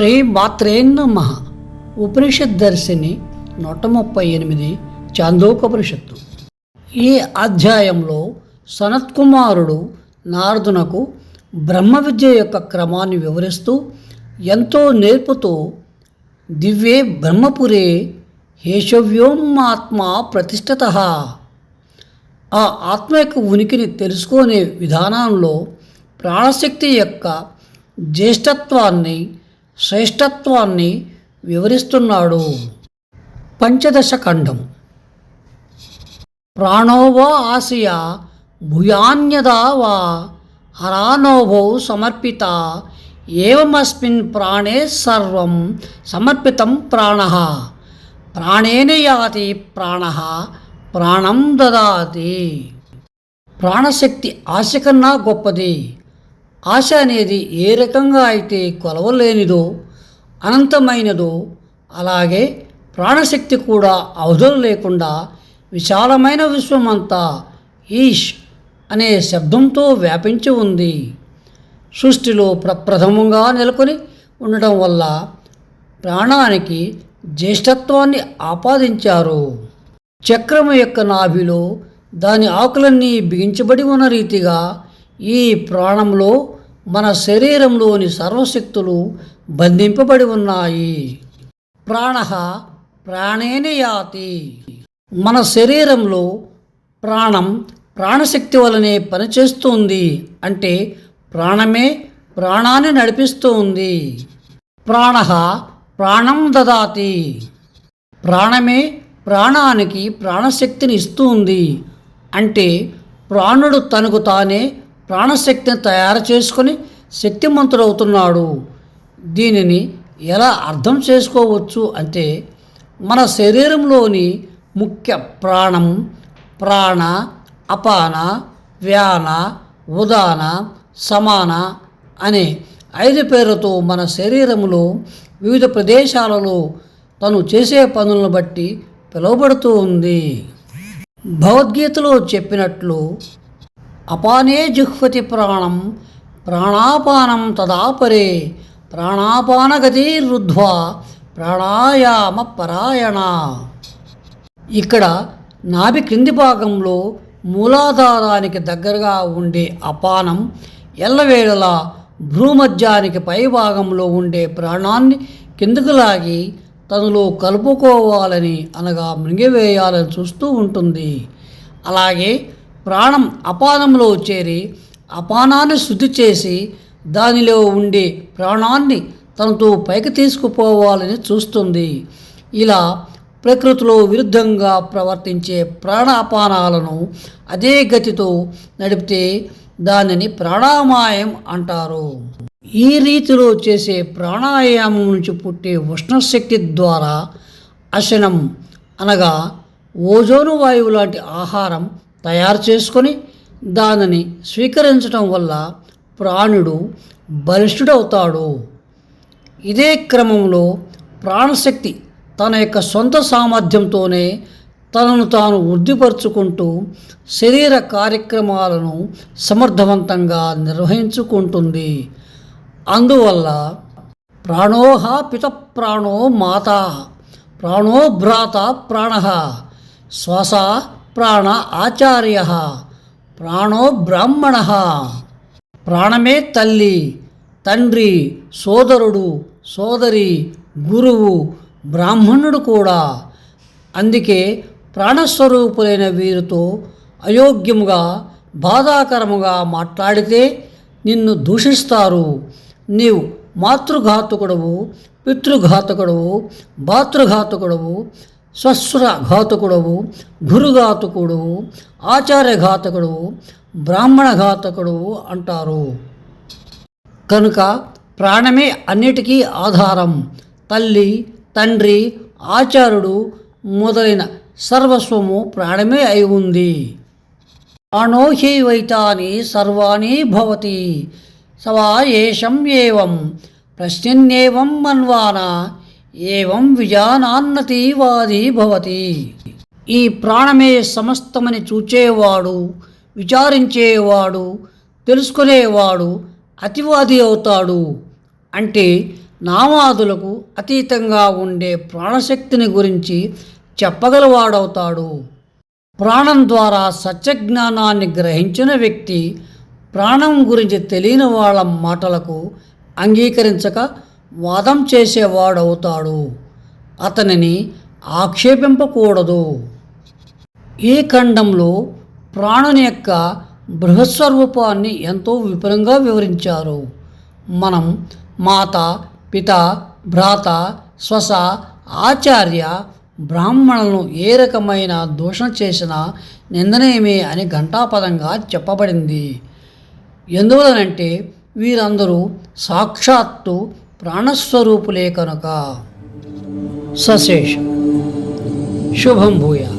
శ్రీ మాత్రేన్నమ ఉపనిషత్ దర్శిని నూట ముప్పై ఎనిమిది చాందోకపనిషత్తు ఈ అధ్యాయంలో సనత్కుమారుడు నారదునకు బ్రహ్మ విద్య యొక్క క్రమాన్ని వివరిస్తూ ఎంతో నేర్పుతూ దివ్యే బ్రహ్మపురే హేషవ్యోమాత్మ ప్రతిష్ఠత ఆ ఆత్మ యొక్క ఉనికిని తెలుసుకునే విధానంలో ప్రాణశక్తి యొక్క జ్యేష్ఠత్వాన్ని శ్రేష్టత్వాన్ని వివరిస్తున్నాడు. పంచదశ ఖండం. ప్రాణోవో ఆసియా భూయాన్యదా వా హరానోభౌ సమర్పిత ఏమస్మిన్ ప్రాణే సర్వం సమర్పితం ప్రాణ. ప్రాణేన యాతి ప్రాణ ప్రాణం దదాతి. ప్రాణశక్తి ఆశ కన్నా గొప్పది. ఆశ అనేది ఏ రకంగా అయితే కొలవలేనిదో అనంతమైనదో అలాగే ప్రాణశక్తి కూడా అవధులు లేకుండా విశాలమైన విశ్వమంతా ఈష్ అనే శబ్దంతో వ్యాపించి ఉంది. సృష్టిలో ప్రప్రథమంగా నెలకొని ఉండటం వల్ల ప్రాణానికి జ్యేష్ఠత్వాన్ని ఆపాదించారు. చక్రము యొక్క నాభిలో దాని ఆకులన్నీ బిగించబడి ఉన్న రీతిగా ఈ ప్రాణంలో మన శరీరంలోని సర్వశక్తులు బంధింపబడి ఉన్నాయి. ప్రాణ ప్రాణేని యాతి. మన శరీరంలో ప్రాణం ప్రాణశక్తి వలనే పనిచేస్తుంది. అంటే ప్రాణమే ప్రాణాన్ని నడిపిస్తూ ఉంది ప్రాణ ప్రాణం దదాతి. ప్రాణమే ప్రాణానికి ప్రాణశక్తిని ఇస్తుంది. అంటే ప్రాణుడు తనకు తానే ప్రాణశక్తిని తయారు చేసుకొని శక్తిమంతుడవుతున్నాడు. దీనిని ఎలా అర్థం చేసుకోవచ్చు అంటే మన శరీరంలోని ముఖ్య ప్రాణం ప్రాణ అపాన వ్యాన ఉదాన సమాన అనే ఐదు పేర్లతో మన శరీరంలో వివిధ ప్రదేశాలలో తను చేసే పనులను బట్టి పిలువబడుతూ ఉంది. భగవద్గీతలో చెప్పినట్లు అపానే జుహ్వతి ప్రాణం ప్రాణాపానం తదాపరే ప్రాణాపానగతి రుద్ధ్వా ప్రాణాయామ పరాయణ. ఇక్కడ నాభి క్రింది భాగంలో మూలాధారానికి దగ్గరగా ఉండే అపానం ఎల్లవేళలా భ్రూమధ్యానికి పై భాగంలో ఉండే ప్రాణాన్ని కిందకు లాగి తనలో కలుపుకోవాలని అనగా మృంగివేయాలని చూస్తూ ఉంటుంది. అలాగే ప్రాణం అపానంలో చేరి అపానాన్ని శుద్ధి చేసి దానిలో ఉండే ప్రాణాన్ని తనతో పైకి తీసుకుపోవాలని చూస్తుంది. ఇలా ప్రకృతిలో విరుద్ధంగా ప్రవర్తించే ప్రాణాపానాలను అదే గతితో నడిపితే దానిని ప్రాణామాయం అంటారు. ఈ రీతిలో చేసే ప్రాణాయామం నుంచి పుట్టే ఉష్ణశక్తి ద్వారా అశనం అనగా ఓజోను వాయువు లాంటి ఆహారం తయారు చేసుకొని దానిని స్వీకరించడం వల్ల ప్రాణుడు బలిష్ఠుడవుతాడు. ఇదే క్రమంలో ప్రాణశక్తి తన యొక్క సొంత సామర్థ్యంతోనే తనను తాను వృద్ధిపరుచుకుంటూ శరీర కార్యక్రమాలను సమర్థవంతంగా నిర్వహించుకుంటుంది. అందువల్ల ప్రాణోహ పిత ప్రాణో మాత ప్రాణో భ్రాత ప్రాణ శ్వాస ప్రాణ ఆచార్య ప్రాణో బ్రాహ్మణ. ప్రాణమే తల్లి తండ్రి సోదరుడు సోదరి గురువు బ్రాహ్మణుడు కూడా. అందుకే ప్రాణస్వరూపులైన వీరితో అయోగ్యముగా బాధాకరముగా మాట్లాడితే నిన్ను దూషిస్తారు. నీవు మాతృఘాతకుడవు పితృఘాతకుడవు భాతృఘాతకుడవు స్వస్ర ఘాతకుడవు ఆచార్య ఘాతకుడు బ్రాహ్మణ ఘాతకుడు అంటారు. కనుక ప్రాణమే అన్నిటికీ ఆధారం. తల్లి తండ్రి ఆచారుడు మొదలైన సర్వస్వము ప్రాణమే అయి ఉంది. ప్రాణో హి వైతాని సర్వాణి భవతి. సవా ఏషం ఏవం. ప్రశ్నేవం మన్వానా. ఏవం విజానాన్నతీవాది భవతి. ఈ ప్రాణమే సమస్తమని చూచేవాడు విచారించేవాడు తెలుసుకునేవాడు అతివాది అవుతాడు. అంటే నామాదులకు అతీతంగా ఉండే ప్రాణశక్తిని గురించి చెప్పగలవాడవుతాడు. ప్రాణం ద్వారా సత్యజ్ఞానాన్ని గ్రహించిన వ్యక్తి ప్రాణం గురించి తెలియని వాళ్ళ మాటలకు అంగీకరించక వాదం చేసేవాడవుతాడు. అతనిని ఆక్షేపింపకూడదు. ఈ ఖండంలో ప్రాణుని యొక్క బృహస్వరూపాన్ని ఎంతో విపులంగా వివరించారు. మనం మాత పిత భ్రాత స్వస ఆచార్య బ్రాహ్మణులను ఏ రకమైన దూషణ చేసినా నిందనేమే అని ఘంటాపదంగా చెప్పబడింది. ఎందువలనంటే వీరందరూ సాక్షాత్తు ప్రాణస్వరూపులే కనుక సశేషం శుభం భూయా